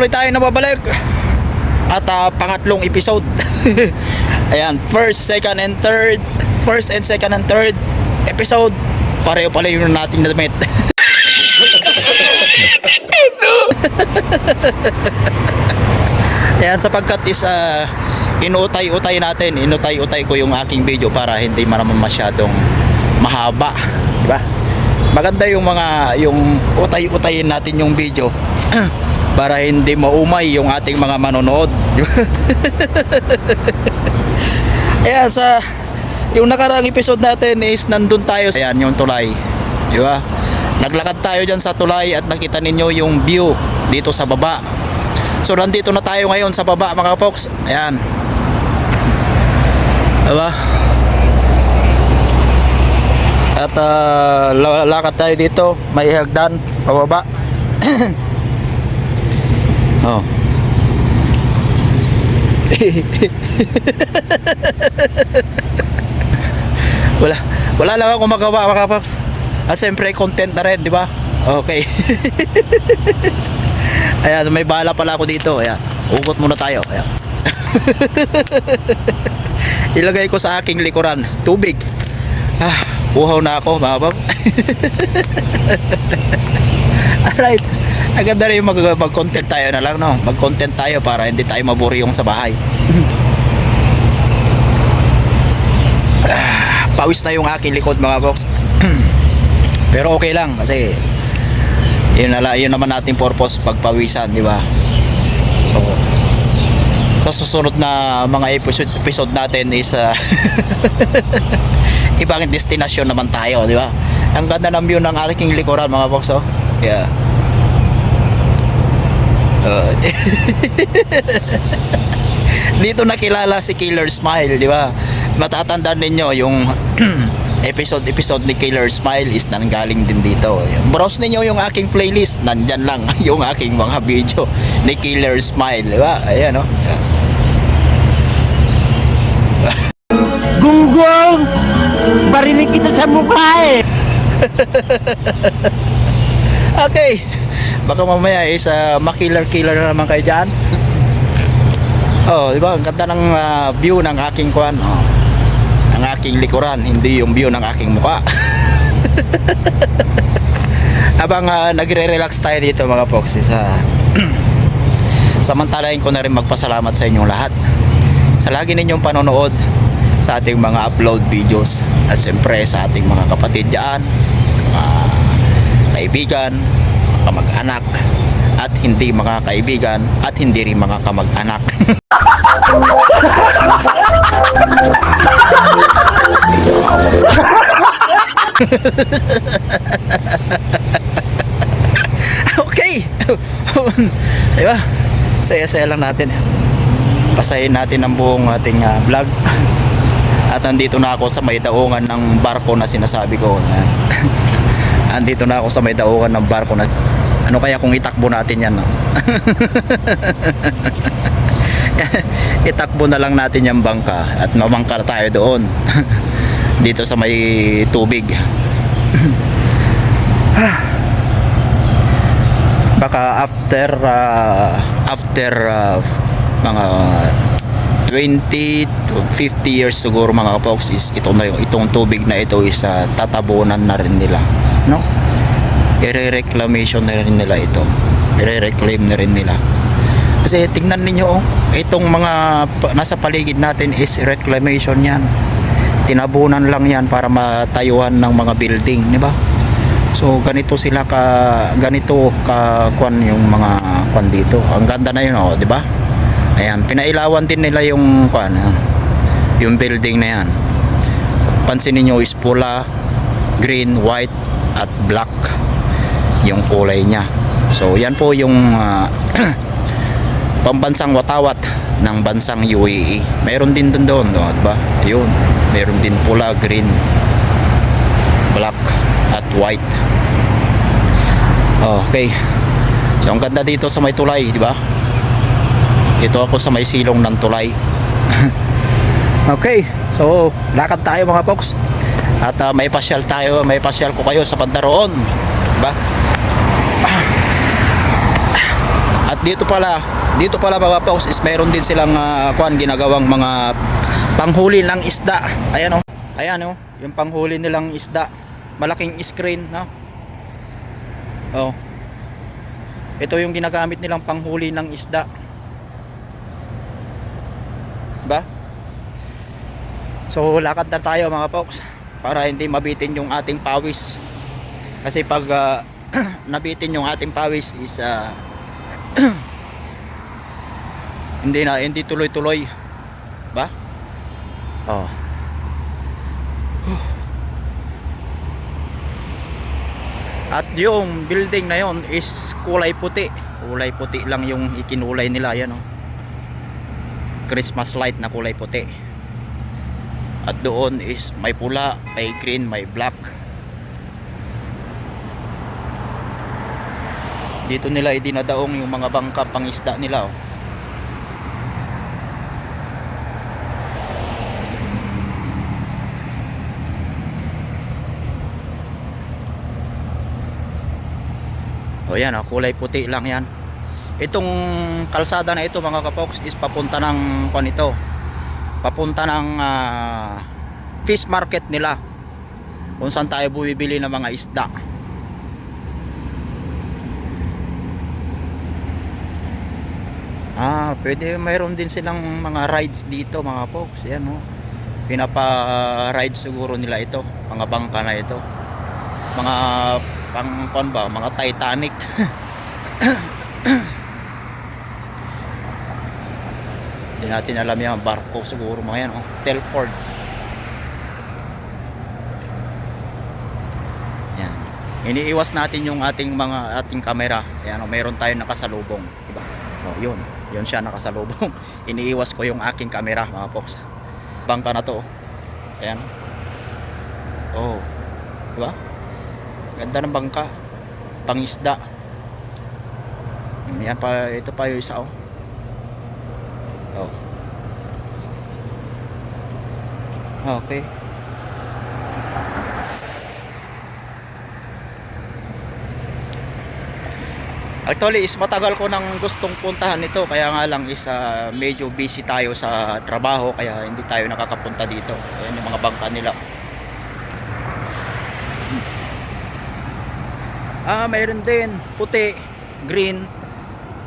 tuloy tayo na babalik. At ah, pangatlong episode. Ayan, first, second, and third. First and second and third episode. Pareho pala yung natin na damit. Ayan, sapagkat is ah, inutay-utay natin, inutay-utay ko yung aking video para hindi maraman masyadong mahaba, di ba? Maganda yung mga yung utay-utayin natin yung video para hindi maumay yung ating mga manonood. Ayan, sa yung nakaraang episode natin is nandun tayo. Ayan, yung tulay. Di ba? Naglakad tayo dyan sa tulay at nakita ninyo yung view dito sa baba. So nandito na tayo ngayon sa baba mga folks. Ayan. Diba? At la- lakad tayo dito. May hagdan pababa. oh. wala wala lang ako magawa mga folks. Ah, siyempre content na rin, di ba? Okay. Ayan, may bala pala ako dito. Ayan, ugot muna tayo. Ayan. Ilagay ko sa aking likuran, tubig. Ah, uhaw na ako, mga bab. Alright. Ang ganda rin mag- mag-content tayo na lang, no? Mag-content tayo para hindi tayo maburi yung sa bahay. Ah, Pawis na yung aking likod, mga box. Pero okay lang kasi yun, nala, yun naman nating purpose pagpawisan, di ba? So, sa susunod na mga episode, episode natin is uh, ibang destinasyon naman tayo, di ba? Ang ganda ng view ng aking likuran, mga box, oh. Yeah. Uh, dito nakilala si Killer Smile, di ba? Matatandaan ninyo yung episode episode ni Killer Smile is nanggaling din dito. Browse ninyo yung aking playlist, nandyan lang yung aking mga video ni Killer Smile, di ba? Ayan? Ayan. Gunggong! Barinig kita sa mukha eh! Okay. Baka mamaya is uh, makiller-killer na naman kayo dyan. Oh, di ba? Ang ganda ng ah, view ng aking kuan. Oh. Ang aking likuran, hindi yung view ng aking muka. Habang ah, nagre-relax tayo dito mga folks, is ah, samantalahin ko na rin magpasalamat sa inyong lahat sa lagi ninyong panonood sa ating mga upload videos at siyempre sa ating mga kapatid dyan mga kaibigan kamag-anak at hindi mga kaibigan at hindi rin mga kamag-anak. Okay. Diba saya-saya lang natin. Pasayin natin ang buong ating ah, vlog. At nandito na ako sa may daungan ng barko na sinasabi ko. andito na ako sa may daungan ng barko na ano kaya kung itakbo natin yan no? itakbo na lang natin yung bangka at mamangka tayo doon. Dito sa may tubig. Baka after uh, after uh, mga 20 to 50 years siguro mga kapoks is ito na yung itong tubig na ito is uh, tatabunan na rin nila no i-reclamation na rin nila ito i-reclaim na rin nila kasi tingnan ninyo oh, itong mga nasa paligid natin is reclamation yan tinabunan lang yan para matayuan ng mga building di ba So ganito sila ka ganito ka kwan yung mga kwan dito. Ang ganda na yun oh, di ba? Ayan, pinailawan din nila yung kwan, yung building na yan. Pansinin niyo is pula, green, white at black yung kulay niya. So yan po yung ah, pambansang watawat ng bansang UAE. Mayroon din dun doon, no, ba? Ayun, mayroon din pula, green, black at white. Okay. So ang ganda dito sa may tulay, di ba? Dito ako sa may silong ng tulay. okay. So, lakad tayo mga folks. At ah, may pasyal tayo, may pasyal ko kayo sa Pandaroon, di ba? At dito pala, dito pala mga folks is meron din silang uh, kuan ginagawang mga panghuli ng isda. Ayan oh. Ayan oh, yung panghuli nilang isda. Malaking screen, no? Oh. Ito yung ginagamit nilang panghuli ng isda. Ba? So lakad na tayo mga folks para hindi mabitin yung ating pawis. Kasi pag ah, nabitin yung ating pawis is ah, hindi na hindi tuloy-tuloy. Ba? Oh. At yung building na yon is kulay puti. Kulay puti lang yung ikinulay nila yan oh. Christmas light na kulay puti. At doon is may pula, may green, may black. Dito nila idinadaong yung mga bangka pangisda nila oh. O yan, oh, kulay puti lang yan. Itong kalsada na ito mga kapoks is papunta ng kon ito. Papunta ng ah, fish market nila. Kung saan tayo bumibili ng mga isda. Ah, pwede mayroon din silang mga rides dito mga folks. Yan oh. Pinapa-ride siguro nila ito, mga bangka na ito. Mga pang ba, mga Titanic. Natin alam yan, barko siguro mga yan, oh. Telford. Yan. Iniiwas natin yung ating mga ating kamera. Ayan, oh, meron tayong nakasalubong, diba? Oh, yun. Yun siya nakasalubong. Iniiwas ko yung aking kamera, mga folks. Bangka na to. oh. Ayan. Oh. Diba? Ganda ng bangka. Pangisda. Yan pa, ito pa yung isa. Oh. Okay. Actually is matagal ko nang gustong puntahan ito kaya nga lang is ah, medyo busy tayo sa trabaho kaya hindi tayo nakakapunta dito. Ayan yung mga bangka nila. Ah, mayroon din puti, green,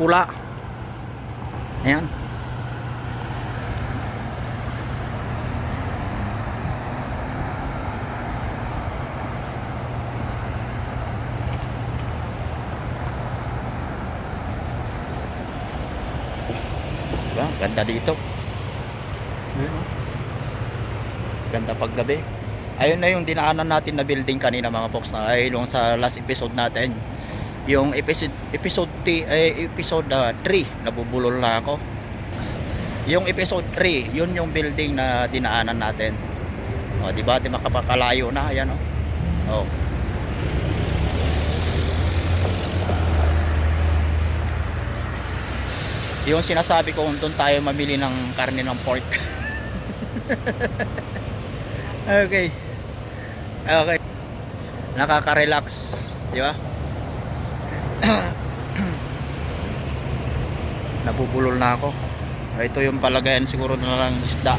pula. Ayan. Ganda dito. Ganda paggabi. Ayun na yung dinaanan natin na building kanina mga folks na ay yung sa last episode natin. Yung episode episode t, eh, episode 3 nabubulol na ako. Yung episode 3, yun yung building na dinaanan natin. O, di ba? Di makapakalayo na ayan oh. Oh. Yung sinasabi ko kung doon tayo mamili ng karne ng pork. okay. Okay. Nakaka-relax, di ba? Nabubulol na ako. Ito yung palagayan siguro na lang isda.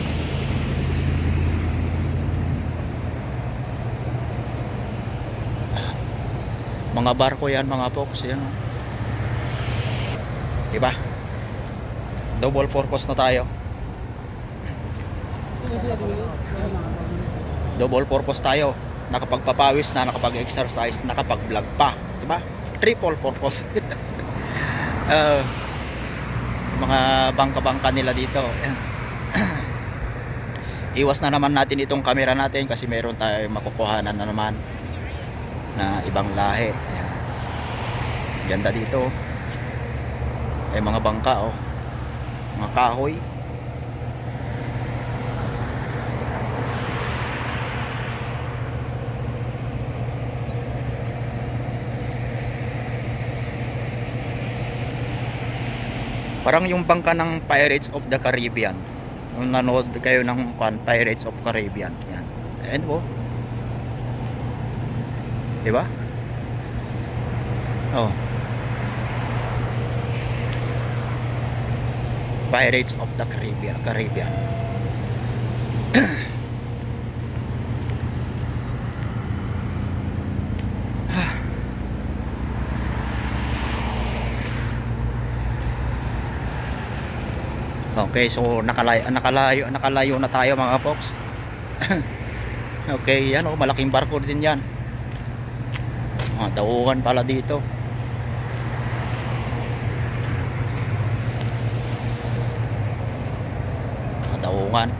Mga barko yan mga folks, yan. Diba? Double purpose na tayo. Double purpose tayo. Nakapagpapawis na, nakapag-exercise, nakapag-vlog pa. Diba? Triple purpose. uh, mga bangka-bangka nila dito. Iwas na naman natin itong camera natin kasi meron tayong makukuhanan na naman na ibang lahi. Ganda dito. Ay mga bangka oh. Mga kahoy. Parang yung bangka ng Pirates of the Caribbean. Kung nanood kayo ng kan Pirates of Caribbean. Yan. Ayan po. Diba? Oh. Pirates of the Caribbean. Caribbean. Okay, so nakalayo, nakalayo, nakalayo na tayo mga folks. okay, yan oh, malaking barko din yan. Mga tauhan pala dito. Tauhan.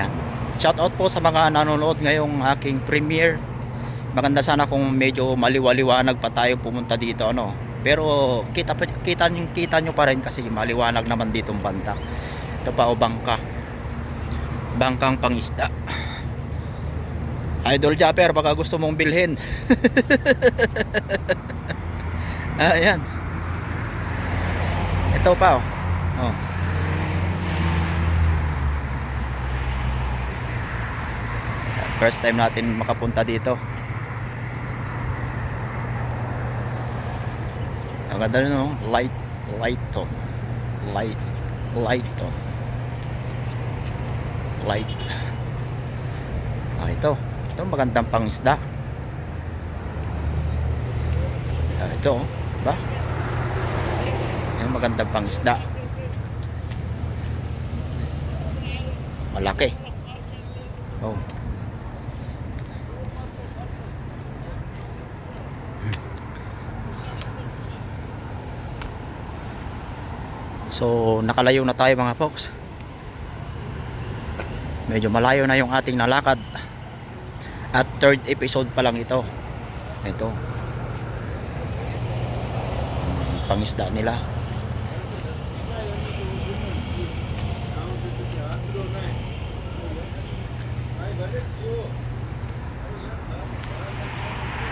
Yan. Shout out po sa mga nanonood ngayong aking premiere. Maganda sana kung medyo maliwaliwanag pa tayo pumunta dito ano. Pero kita kita niyo kita niyo pa rin kasi maliwanag naman dito ang banda. Ito pa o bangka. Bangkang pangisda. Idol Japper, baka gusto mong bilhin. Ayan. Ito pa oh. oh. First time natin makapunta dito. Ang ganda nun, no? Light, light to. Light, light to. Light. Ah, ito. Ito magandang pangisda. Ah, ito, oh. ba? Ayan, magandang pangisda. Malaki. Oh. So, nakalayo na tayo mga folks. Medyo malayo na yung ating nalakad. At third episode pa lang ito. Ito. Pangisda nila.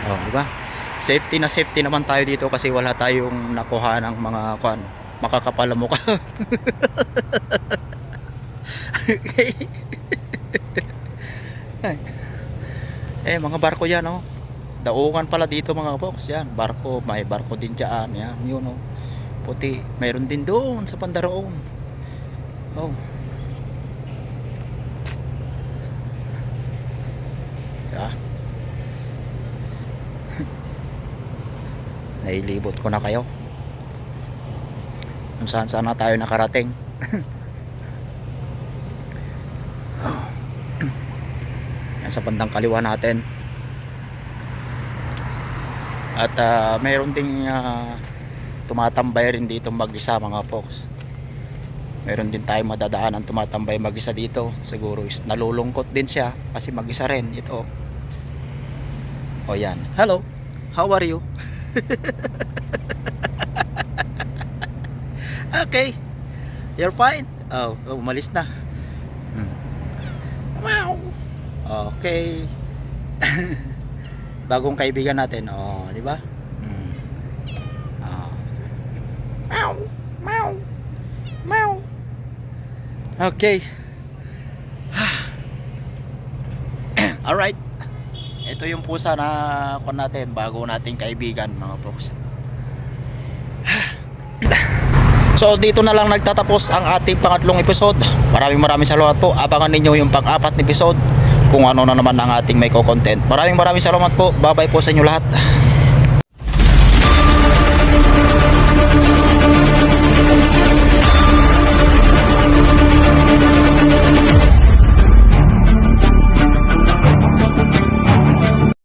Oh, diba? Safety na safety naman tayo dito kasi wala tayong nakuha ng mga kwan, makakapal mukha. Ay. eh, mga barko yan, oh. Daungan pala dito mga folks, yan. Barko, may barko din dyan, yan. Yun, oh. Puti. Mayroon din doon sa Pandaroon. Oh. Yeah. Nailibot ko na kayo. Kung saan saan na tayo nakarating. Yan sa bandang kaliwa natin. At ah, mayroon ding ah, tumatambay rin dito mag-isa mga folks. Meron din tayong madadaanan tumatambay mag-isa dito. Siguro is nalulungkot din siya kasi mag-isa rin ito. O yan. Hello. How are you? okay. You're fine. Oh, oh, umalis na. Hmm. Wow. Okay. Bagong kaibigan natin. Oh, di ba? Hmm. Oh. Meow. Meow. Okay. Alright. Ito yung pusa na kon natin bago nating kaibigan mga folks. So dito na lang nagtatapos ang ating pangatlong episode. Maraming maraming salamat po. Abangan ninyo yung pang-apat na episode kung ano na naman ang ating may content. Maraming maraming salamat po. Bye bye po sa inyo lahat.